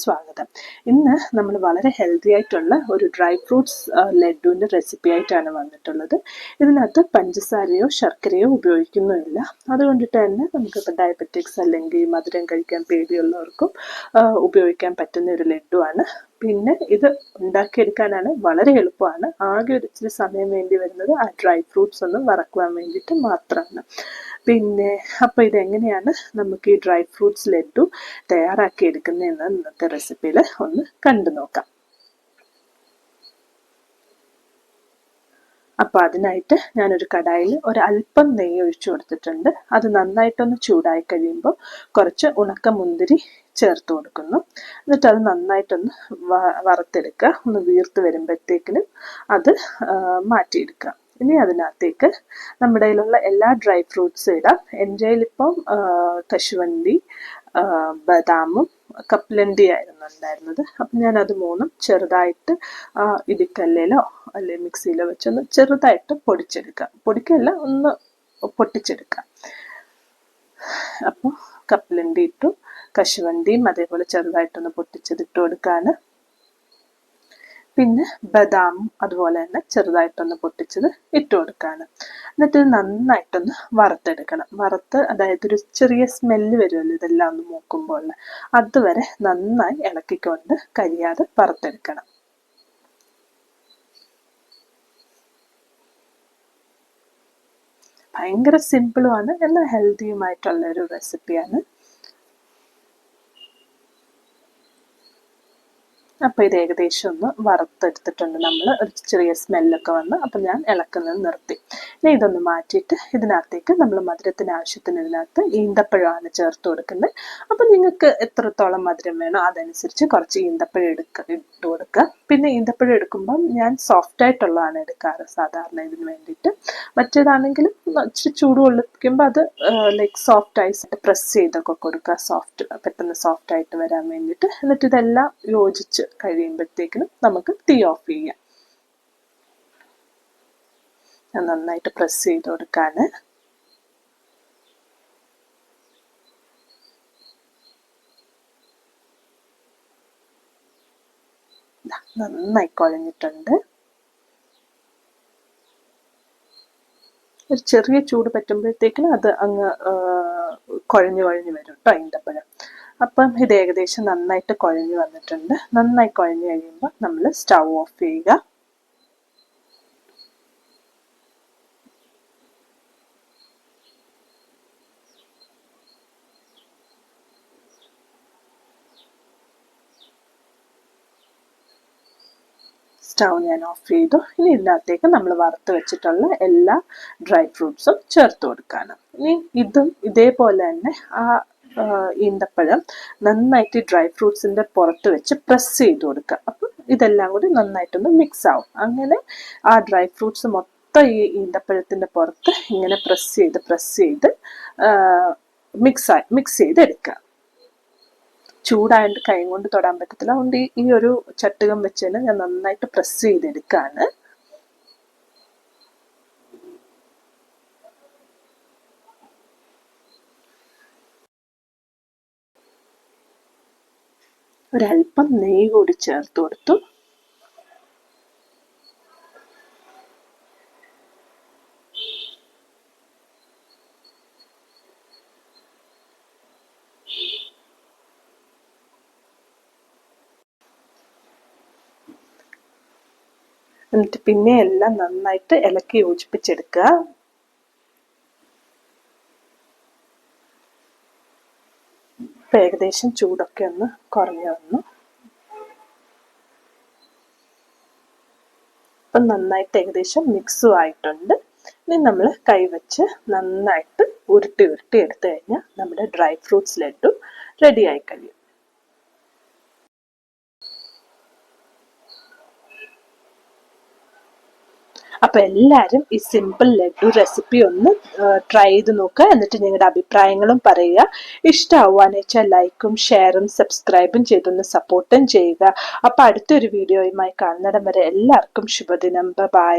സ്വാഗതം. ഇന്ന് നമ്മൾ വളരെ ഹെൽത്തി ആയിട്ടുള്ള ഒരു ഡ്രൈ ഫ്രൂട്ട്സ് ലഡുവിന്റെ റെസിപ്പി ആയിട്ടാണ് വന്നിട്ടുള്ളത്. ഇതിനകത്ത് പഞ്ചസാരയോ ശർക്കരയോ ഉപയോഗിക്കുന്നുമില്ല. അതുകൊണ്ടിട്ട് തന്നെ നമുക്കിപ്പോൾ ഡയബറ്റിക്സ് അല്ലെങ്കിൽ മധുരം കഴിക്കാൻ പേടിയുള്ളവർക്കും ഉപയോഗിക്കാൻ പറ്റുന്ന ഒരു ലഡുവാണ് പിന്നെ ഇത് ഉണ്ടാക്കിയെടുക്കാനാണ് വളരെ എളുപ്പമാണ്. ആകെ ഒരു ഇച്ചിരി സമയം വേണ്ടി വരുന്നത് ആ ഡ്രൈ ഫ്രൂട്ട്സ് ഒന്ന് വറക്കുവാൻ വേണ്ടിയിട്ട് മാത്രമാണ്. പിന്നെ അപ്പോൾ ഇതെങ്ങനെയാണ് നമുക്ക് ഈ ഡ്രൈ ഫ്രൂട്ട്സ് ലഡു തയ്യാറാക്കി എടുക്കുന്നതെന്ന് ഇന്നത്തെ റെസിപ്പിയിൽ ഒന്ന് കണ്ടു നോക്കാം. അപ്പോൾ അതിനായിട്ട് ഞാനൊരു കടായിൽ ഒരു അല്പം നെയ്യ് ഒഴിച്ചു കൊടുത്തിട്ടുണ്ട്. അത് നന്നായിട്ടൊന്ന് ചൂടായി കഴിയുമ്പോൾ കുറച്ച് ഉണക്ക മുന്തിരി ചേർത്ത് കൊടുക്കുന്നു. എന്നിട്ട് അത് നന്നായിട്ടൊന്ന് വറുത്തെടുക്കുക. ഒന്ന് വീർത്ത് വരുമ്പോഴത്തേക്കിനും അത് മാറ്റിയെടുക്കുക. ഇനി അതിനകത്തേക്ക് നമ്മുടെ കയ്യിലുള്ള എല്ലാ ഡ്രൈ ഫ്രൂട്ട്സും ഇടാം. എന്റെ കയ്യിലിപ്പം കശുവണ്ടി ബദാമും കപ്പലണ്ടി ആയിരുന്നു ഉണ്ടായിരുന്നത്. അപ്പം അത് മൂന്നും ചെറുതായിട്ട് ഇടിക്കല്ലിലോ അല്ലെങ്കിൽ മിക്സിയിലോ വെച്ചൊന്ന് ചെറുതായിട്ട് പൊടിച്ചെടുക്കാം. പൊടിക്കല്ല ഒന്ന് പൊട്ടിച്ചെടുക്കാം. അപ്പോൾ കപ്പലണ്ടി ഇട്ടു കശുവണ്ടിയും അതേപോലെ ചെറുതായിട്ടൊന്ന് പൊട്ടിച്ചതിട്ട് കൊടുക്കാൻ പിന്നെ ബദാം അതുപോലെ തന്നെ ചെറുതായിട്ടൊന്ന് പൊട്ടിച്ചത് ഇട്ട് കൊടുക്കുകയാണ് എന്നിട്ട് നന്നായിട്ടൊന്ന് വറുത്തെടുക്കണം. വറുത്ത് അതായത് ഒരു ചെറിയ സ്മെല്ല് വരുമല്ലോ ഇതെല്ലാം ഒന്ന് മൂക്കുമ്പോൾ അതുവരെ നന്നായി ഇളക്കിക്കൊണ്ട് കരിയാതെ വറുത്തെടുക്കണം. ഭയങ്കര സിമ്പിളുമാണ് എന്നാൽ ഹെൽത്തിയുമായിട്ടുള്ള ഒരു റെസിപ്പിയാണ് അപ്പോൾ ഇത് ഏകദേശം ഒന്ന് വറുത്തെടുത്തിട്ടുണ്ട് നമ്മൾ ഒരു ചെറിയ സ്മെല്ലൊക്കെ വന്ന് അപ്പോൾ ഞാൻ ഇളക്കുന്നത് നിർത്തി. ഇനി ഇതൊന്ന് മാറ്റിയിട്ട് ഇതിനകത്തേക്ക് നമ്മൾ മധുരത്തിന് ആവശ്യത്തിന് ഇതിനകത്ത് ഈന്തപ്പഴമാണ് ചേർത്ത് കൊടുക്കുന്നത്. അപ്പോൾ നിങ്ങൾക്ക് എത്രത്തോളം മധുരം വേണോ അതനുസരിച്ച് കുറച്ച് ഈന്തപ്പഴം എടുക്ക ഇട്ട് കൊടുക്കുക പിന്നെ ഈന്തപ്പഴം എടുക്കുമ്പം ഞാൻ സോഫ്റ്റ് ആയിട്ടുള്ളതാണ് എടുക്കാറ് സാധാരണ ഇതിന് വേണ്ടിയിട്ട്. മറ്റേതാണെങ്കിലും ഇച്ചിരി ചൂട് കൊള്ളിക്കുമ്പോൾ അത് ലൈക്ക് സോഫ്റ്റ് ആയിട്ട് പ്രസ് ചെയ്തൊക്കെ കൊടുക്കുക സോഫ്റ്റ് പെട്ടെന്ന് സോഫ്റ്റ് ആയിട്ട് വരാൻ വേണ്ടിയിട്ട്. എന്നിട്ട് ഇതെല്ലാം യോജിച്ച് കഴിയുമ്പോഴത്തേക്കിനും നമുക്ക് തീ ഓഫ് ചെയ്യാം. നന്നായിട്ട് പ്രസ് ചെയ്ത് കൊടുക്കാണ്. നന്നായി കുഴഞ്ഞിട്ടുണ്ട്. ഒരു ചെറിയ ചൂട് പറ്റുമ്പോഴത്തേക്കിനും അത് അങ്ങ് കുഴഞ്ഞു കുഴഞ്ഞു വരും കേട്ടോ ഈന്തപ്പഴം അപ്പം ഇത് ഏകദേശം നന്നായിട്ട് കുഴഞ്ഞു വന്നിട്ടുണ്ട്. നന്നായി കുഴഞ്ഞു കഴിയുമ്പോൾ നമ്മൾ സ്റ്റൗ ഓഫ് ചെയ്യുക. സ്റ്റൗ ഞാൻ ഓഫ് ചെയ്തു. ഇനി ഇതിനകത്തേക്ക് നമ്മൾ വറുത്ത് വെച്ചിട്ടുള്ള എല്ലാ ഡ്രൈ ഫ്രൂട്ട്സും ചേർത്ത് കൊടുക്കാനും ഇനി ഇതും ഇതേപോലെ തന്നെ ആ ഈന്തപ്പഴം നന്നായിട്ട് ഡ്രൈ ഫ്രൂട്ട്സിന്റെ പുറത്ത് വെച്ച് പ്രസ് ചെയ്ത് കൊടുക്കുക. അപ്പം ഇതെല്ലാം കൂടി നന്നായിട്ടൊന്ന് മിക്സ് ആവും. അങ്ങനെ ആ ഡ്രൈ ഫ്രൂട്ട്സ് മൊത്തം ഈ ഈന്തപ്പഴത്തിന്റെ പുറത്ത് ഇങ്ങനെ പ്രസ് ചെയ്ത് പ്രസ് ചെയ്ത് മിക്സ് മിക്സ് ചെയ്ത് എടുക്കുക ചൂടായിട്ട് കൈ കൊണ്ട് തൊടാൻ പറ്റത്തില്ല. അതുകൊണ്ട് ഈ ഒരു ചട്ടുകം വെച്ച് തന്നെ ഞാൻ നന്നായിട്ട് പ്രസ് ചെയ്തെടുക്കുകയാണ്. ഒരല്പം നെയ്യ് കൂടി ചേർത്ത് കൊടുത്തു. എന്നിട്ട് പിന്നെ എല്ലാം നന്നായിട്ട് ഇളക്കി യോജിപ്പിച്ചെടുക്കുക. ഇപ്പം ഏകദേശം ചൂടൊക്കെ ഒന്ന് കുറഞ്ഞു വന്നു. ഇപ്പം നന്നായിട്ട് ഏകദേശം മിക്സും ആയിട്ടുണ്ട്. ഇനി നമ്മൾ കൈവച്ച് നന്നായിട്ട് ഉരുട്ടി ഉരുട്ടി എടുത്തു കഴിഞ്ഞാൽ നമ്മുടെ ഡ്രൈ ഫ്രൂട്ട്സ് ലഡു റെഡി ആയി കഴിയും. അപ്പോൾ എല്ലാവരും ഈ സിമ്പിൾ ലഡു റെസിപ്പി ഒന്ന് ട്രൈ ചെയ്ത് നോക്കുക. എന്നിട്ട് നിങ്ങളുടെ അഭിപ്രായങ്ങളും പറയുക. ഇഷ്ടമാവുകയെന്ന് വെച്ചാൽ ലൈക്കും ഷെയറും സബ്സ്ക്രൈബും ചെയ്തൊന്ന് സപ്പോർട്ടും ചെയ്യുക. അപ്പോൾ അടുത്തൊരു വീഡിയോയുമായി കാണുന്നിടം വരെ എല്ലാവർക്കും ശുഭദിനം. ബൈ